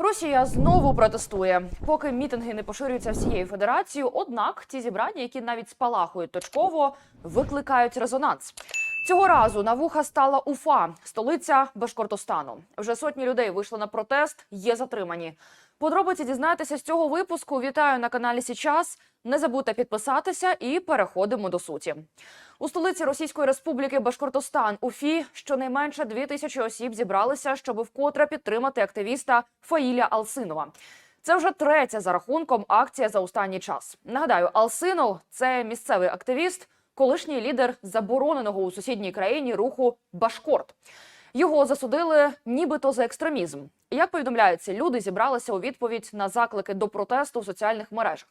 Росія знову протестує. Поки мітинги не поширюються всією федерацією, однак ті зібрання, які навіть спалахують точково, викликають резонанс. Цього разу на вуха стала Уфа, столиця Башкортостану. Вже сотні людей вийшли на протест, є затримані. Подробиці дізнаєтеся з цього випуску. Вітаю на каналі Січас. Не забудьте підписатися і переходимо до суті. У столиці Російської Республіки Башкортостан Уфі щонайменше дві тисячі осіб зібралися, щоб вкотре підтримати активіста Фаїля Алсинова. Це вже третя за рахунком акція за останній час. Нагадаю, Алсинов це місцевий активіст, колишній лідер забороненого у сусідній країні руху Башкорт. Його засудили нібито за екстремізм. Як повідомляється, люди зібралися у відповідь на заклики до протесту в соціальних мережах.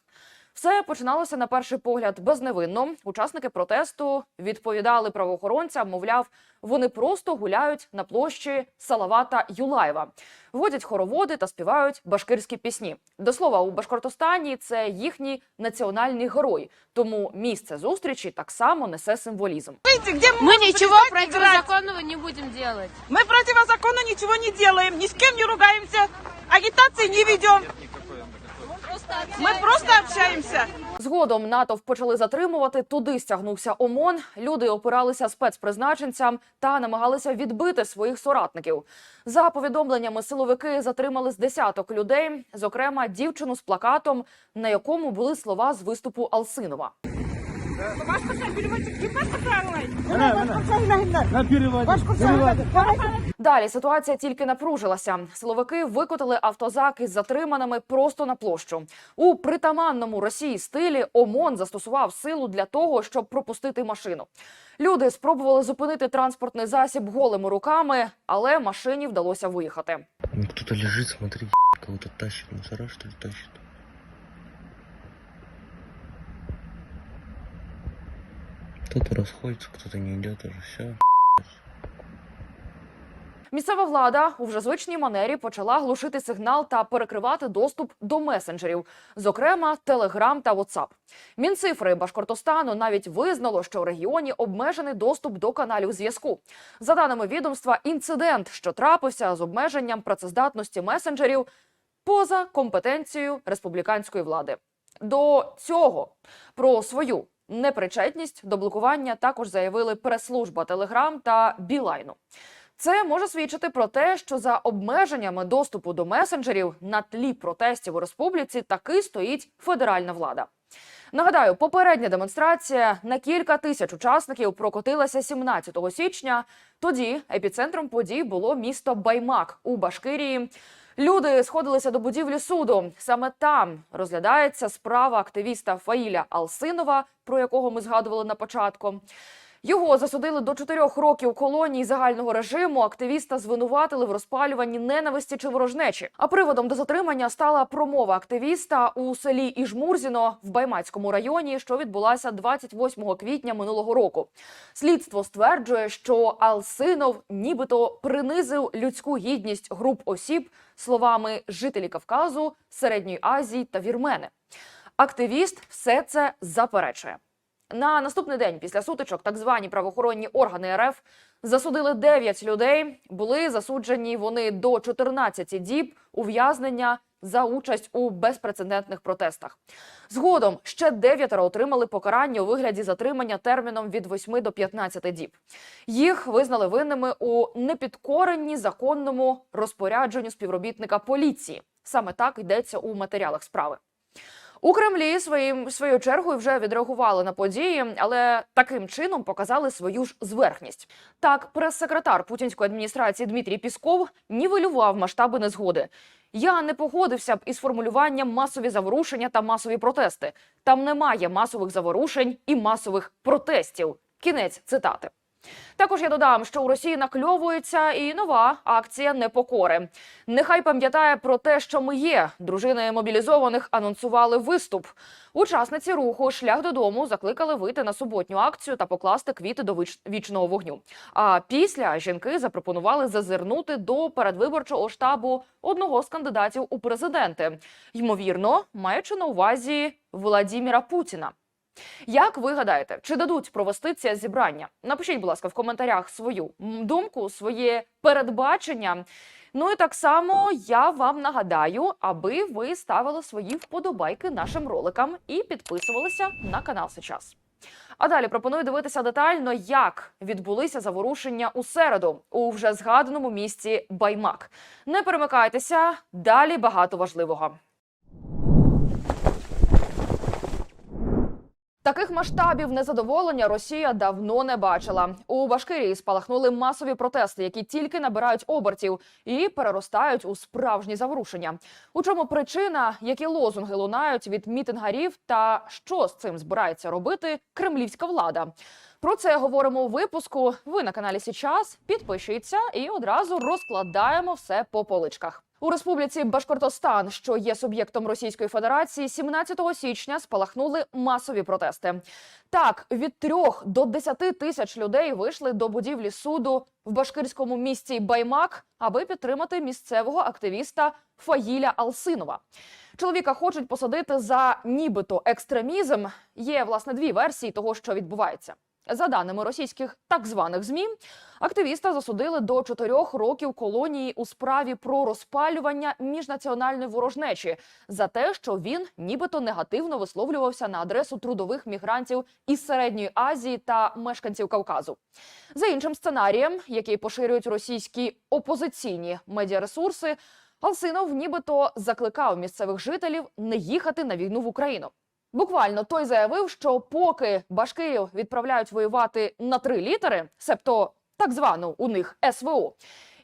Все починалося на перший погляд безневинно. Учасники протесту відповідали правоохоронцям, мовляв, вони просто гуляють на площі Салавата Юлаєва, водять хороводи та співають башкирські пісні. До слова, у Башкортостані це їхній національний герой, тому місце зустрічі так само несе символізм. Видите, где мы, Мы можем ничего побежать играть? противозаконного не будем делать. Мы противозаконно ничего не делаем, ни с кем не ругаемся, агитации не ведем. Згодом натовп почали затримувати. Туди стягнувся ОМОН. Люди опиралися спецпризначенцям та намагалися відбити своїх соратників. За повідомленнями, силовики затримали з десяток людей, зокрема дівчину з плакатом, на якому були слова з виступу Алсинова. Далі ситуація тільки напружилася. Силовики викотили автозак із затриманими просто на площу. У притаманному Росії стилі ОМОН застосував силу для того, щоб пропустити машину. Люди спробували зупинити транспортний засіб голими руками, але машині вдалося виїхати. Ну, Кто-то лежит, смотри, кого-то тащит, мусора что ли тащит. Кто-то расходится, кто-то не идет уже, все. Місцева влада у вже звичній манері почала глушити сигнал та перекривати доступ до месенджерів, зокрема Телеграм та WhatsApp. Мінцифри Башкортостану навіть визнало, що в регіоні обмежений доступ до каналів зв'язку. За даними відомства, інцидент, що трапився з обмеженням працездатності месенджерів, поза компетенцією республіканської влади. До цього про свою непричетність до блокування також заявили прес-служба Телеграм та Білайну. Це може свідчити про те, що за обмеженнями доступу до месенджерів на тлі протестів у республіці таки стоїть федеральна влада. Нагадаю, попередня демонстрація на кілька тисяч учасників прокотилася 17 січня. Тоді епіцентром подій було місто Баймак у Башкирії. Люди сходилися до будівлі суду. Саме там розглядається справа активіста Фаїля Алсинова, про якого ми згадували на початку. Його засудили до чотирьох років колонії загального режиму. Активіста звинуватили в розпалюванні ненависті чи ворожнечі. А приводом до затримання стала промова активіста у селі Іжмурзіно в Баймацькому районі, що відбулася 28 квітня минулого року. Слідство стверджує, що Алсинов нібито принизив людську гідність груп осіб словами жителі Кавказу, Середньої Азії та вірмени. Активіст все це заперечує. На наступний день після сутичок так звані правоохоронні органи РФ засудили 9 людей. Були засуджені вони до 14 діб ув'язнення за участь у безпрецедентних протестах. Згодом ще дев'ятеро отримали покарання у вигляді затримання терміном від 8 до 15 діб. Їх визнали винними у непідкоренні законному розпорядженню співробітника поліції. Саме так йдеться у матеріалах справи. У Кремлі своїм своєю чергою вже відреагували на події, але таким чином показали свою ж зверхність. Так, прес-секретар путінської адміністрації Дмитрій Пісков нівелював масштаби незгоди. Я не погодився б із формулюванням масові заворушення та масові протести. Там немає масових заворушень і масових протестів. Кінець цитати. Також я додам, що у Росії накльовується і нова акція непокори. Нехай пам'ятає про те, що ми є. Дружини мобілізованих анонсували виступ. Учасниці руху шлях додому закликали вийти на суботню акцію та покласти квіти до віч- вічного вогню. А після жінки запропонували зазирнути до передвиборчого штабу одного з кандидатів у президенти, ймовірно, маючи на увазі Владіміра Путіна. Як ви гадаєте, чи дадуть провести це зібрання? Напишіть, будь ласка, в коментарях свою думку, своє передбачення. Ну і так само я вам нагадаю, аби ви ставили свої вподобайки нашим роликам і підписувалися на канал сейчас. А далі пропоную дивитися детально, як відбулися заворушення у середу у вже згаданому місті Баймак. Не перемикайтеся, далі багато важливого. Таких масштабів незадоволення Росія давно не бачила. У Башкирії спалахнули масові протести, які тільки набирають обертів і переростають у справжні заворушення. У чому причина, які лозунги лунають від мітингарів, та що з цим збирається робити кремлівська влада? Про це говоримо у випуску. Ви на каналі Січас. Підпишіться і одразу розкладаємо все по поличках. У республіці Башкортостан, що є суб'єктом Російської Федерації, 17 січня спалахнули масові протести. Так, від трьох до 10 тисяч людей вийшли до будівлі суду в башкирському місті Баймак, аби підтримати місцевого активіста Фаїля Алсинова. Чоловіка хочуть посадити за нібито екстремізм. Є власне дві версії того, що відбувається. За даними російських так званих змі, активіста засудили до чотирьох років колонії у справі про розпалювання міжнаціональної ворожнечі за те, що він нібито негативно висловлювався на адресу трудових мігрантів із середньої Азії та мешканців Кавказу. За іншим сценарієм, який поширюють російські опозиційні медіаресурси, Алсинов нібито закликав місцевих жителів не їхати на війну в Україну. Буквально той заявив, що поки башкирів відправляють воювати на три літери, себто так звану у них СВО,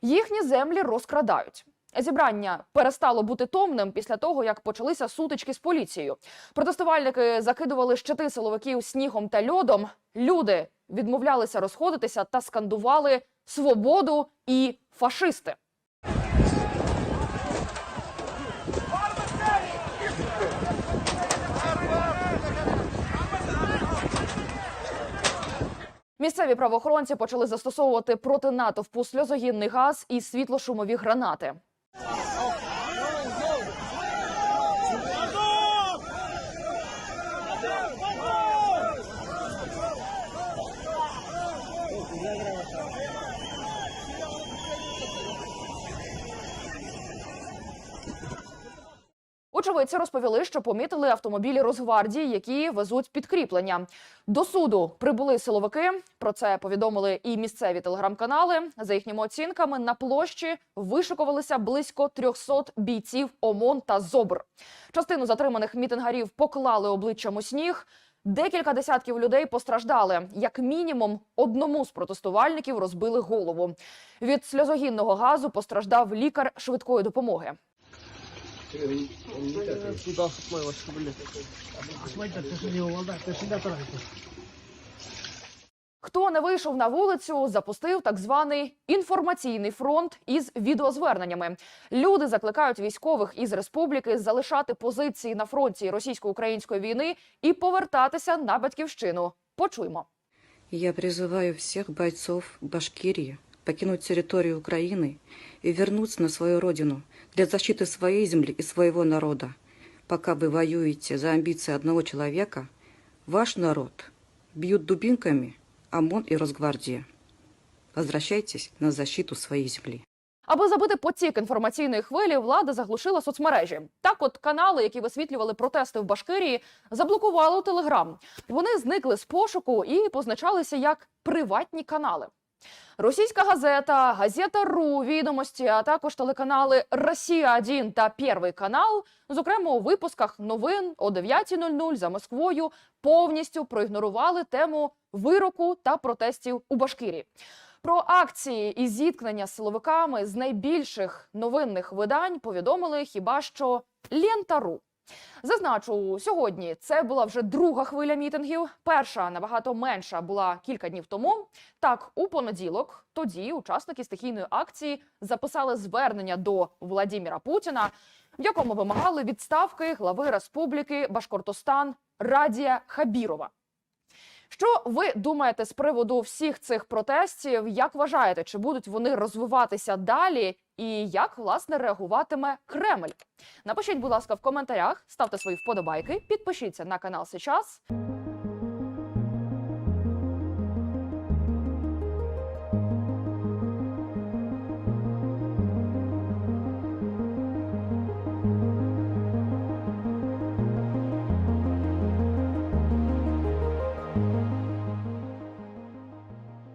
їхні землі розкрадають. Зібрання перестало бути томним після того, як почалися сутички з поліцією. Протестувальники закидували щити силовиків снігом та льодом. Люди відмовлялися розходитися та скандували свободу і фашисти. Місцеві правоохоронці почали застосовувати проти натовпу сльозогінний газ і світлошумові гранати. Очевидці розповіли, що помітили автомобілі Росгвардії, які везуть підкріплення. До суду прибули силовики. Про це повідомили і місцеві телеграм-канали. За їхніми оцінками, на площі вишикувалися близько 300 бійців ОМОН та ЗОБР. Частину затриманих мітингарів поклали обличчям у сніг. Декілька десятків людей постраждали. Як мінімум, одному з протестувальників розбили голову. Від сльозогінного газу постраждав лікар швидкої допомоги. Хто не вийшов на вулицю, запустив так званий інформаційний фронт із відеозверненнями. Люди закликають військових із республіки залишати позиції на фронті російсько-української війни і повертатися на батьківщину. Почуймо. Я призываю всех бойцов Башкирии покинуть территорию Украины и вернуться на свою родину для защиты своей земли и своего народа. Пока вы воюете за амбиции одного человека, ваш народ бьют дубинками ОМОН и Росгвардия. Возвращайтесь на защиту своей земли. Аби забити потік інформаційної хвилі, влада заглушила соцмережі. Так, от канали, які висвітлювали протести в Башкирії, заблокували у Телеграм. Вони зникли з пошуку і позначалися як приватні канали. Російська газета, газета РУ, відомості, а також телеканали Росія 1 та Первий канал, зокрема у випусках новин о 9.00 за Москвою, повністю проігнорували тему вироку та протестів у Башкирії. Про акції і зіткнення з силовиками з найбільших новинних видань повідомили хіба що Лента.ру. Зазначу, сьогодні це була вже друга хвиля мітингів. Перша набагато менша була кілька днів тому. Так, у понеділок тоді учасники стихійної акції записали звернення до Владіміра Путіна, в якому вимагали відставки глави республіки Башкортостан Радія Хабірова. Що ви думаєте з приводу всіх цих протестів? Як вважаєте, чи будуть вони розвиватися далі? І як власне реагуватиме Кремль? Напишіть, будь ласка, в коментарях, ставте свої вподобайки, підпишіться на канал Сейчас.